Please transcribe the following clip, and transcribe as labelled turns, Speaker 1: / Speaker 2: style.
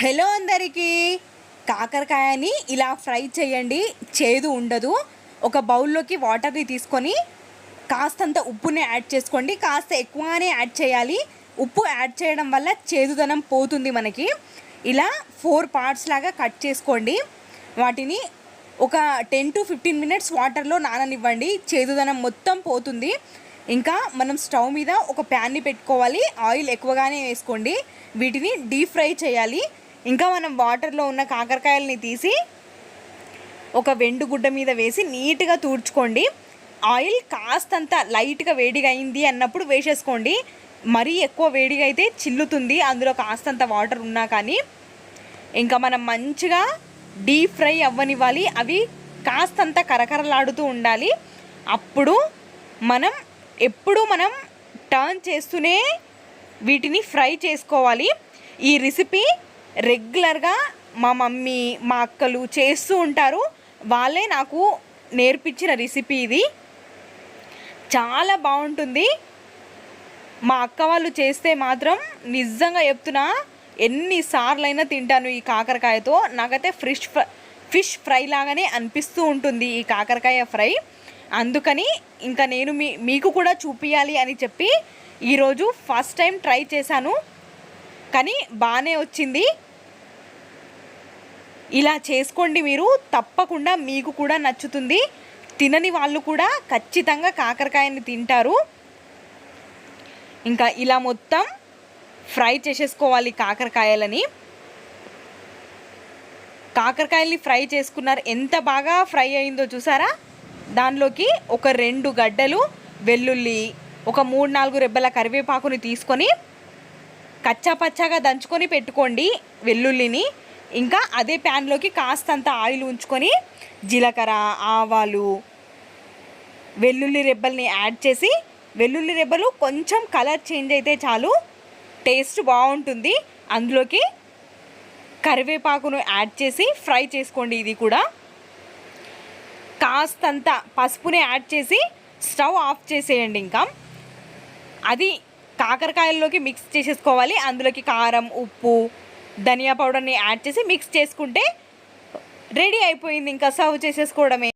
Speaker 1: Hello అందరికీ. కాకరకాయని ఇలా fry చేయండి చేదు ఉండదు. ఒక బౌల్లోకి వాటర్ని తీసుకొని కాస్తంత ఉప్పుని యాడ్ చేసుకోండి. కాస్త ఎక్కువగానే యాడ్ చేయాలి. ఉప్పు యాడ్ చేయడం వల్ల చేదుదనం పోతుంది మనకి. ఇలా ఫోర్ పార్ట్స్ లాగా కట్ చేసుకోండి. వాటిని ఒక టెన్ టు ఫిఫ్టీన్ మినిట్స్ వాటర్లో నాననివ్వండి. చేదుదనం మొత్తం పోతుంది. ఇంకా మనం స్టవ్ మీద ఒక ప్యాన్ని పెట్టుకోవాలి. ఆయిల్ ఎక్కువగానే వేసుకోండి. వీటిని డీప్ ఫ్రై చేయాలి. ఇంకా మనం వాటర్లో ఉన్న కాకరకాయలని తీసి ఒక వెండు గుడ్డ మీద వేసి నీట్గా తూడ్చుకోండి. ఆయిల్ కాస్తంత లైట్గా వేడిగా అయింది అన్నప్పుడు వేసేసుకోండి. మరీ ఎక్కువ వేడిగా అయితే చిల్లుతుంది అందులో కాస్తంత వాటర్ ఉన్నా కానీ. ఇంకా మనం మంచిగా డీప్ ఫ్రై అవ్వనివ్వాలి. అవి కాస్తంత కరకరలాడుతూ ఉండాలి. అప్పుడు మనం ఎప్పుడు మనం టర్న్ చేస్తూనే వీటిని ఫ్రై చేసుకోవాలి. ఈ రెసిపీ రెగ్యులర్గా మా మమ్మీ మా అక్కలు చేస్తూ ఉంటారు. వాళ్ళే నాకు నేర్పించిన రెసిపీ ఇది. చాలా బాగుంటుంది. మా అక్క వాళ్ళు చేస్తే మాత్రం నిజంగా చెప్తున్నా ఎన్నిసార్లైనా తింటాను ఈ కాకరకాయతో. నాకైతే ఫ్రిష్ ఫ్రై ఫిష్ ఫ్రై లాగానే అనిపిస్తూ ఉంటుంది ఈ కాకరకాయ ఫ్రై. అందుకని ఇంకా నేను మీ మీకు కూడా చూపించాలి అని చెప్పి ఈరోజు ఫస్ట్ టైం ట్రై చేశాను. కానీ బాగానే వచ్చింది. ఇలా చేసుకోండి మీరు తప్పకుండా మీకు కూడా నచ్చుతుంది. తినని వాళ్ళు కూడా ఖచ్చితంగా కాకరకాయని తింటారు. ఇంకా ఇలా మొత్తం ఫ్రై చేసేసుకోవాలి కాకరకాయలని. కాకరకాయల్ని ఫ్రై చేసుకున్నారు. ఎంత బాగా ఫ్రై అయిందో చూసారా? దానిలోకి ఒక రెండు గడ్డలు వెల్లుల్లి ఒక మూడు నాలుగు రెబ్బల కరివేపాకుని తీసుకొని కచ్చా పచ్చాగా దంచుకొని పెట్టుకోండి వెల్లుల్లిని. ఇంకా అదే ప్యాన్లోకి కాస్తంత ఆయిల్ ఉంచుకొని జీలకర్ర ఆవాలు వెల్లుల్లి రెబ్బల్ని యాడ్ చేసి వెల్లుల్లి రెబ్బలు కొంచెం కలర్ చేంజ్ అయితే చాలు. టేస్ట్ బాగుంటుంది. అందులోకి కరివేపాకును యాడ్ చేసి ఫ్రై చేసుకోండి ఇది కూడా. కాస్తంత పసుపుని యాడ్ చేసి స్టవ్ ఆఫ్ చేసేయండి ఇంకా. అది కాకరకాయల్లోకి మిక్స్ చేసేసుకోవాలి. అందులోకి కారం ఉప్పు ధనియా పౌడర్ని యాడ్ చేసి మిక్స్ చేసుకుంటే రెడీ అయిపోయింది ఇంకా సర్వ్ చేసేసుకోవడమే.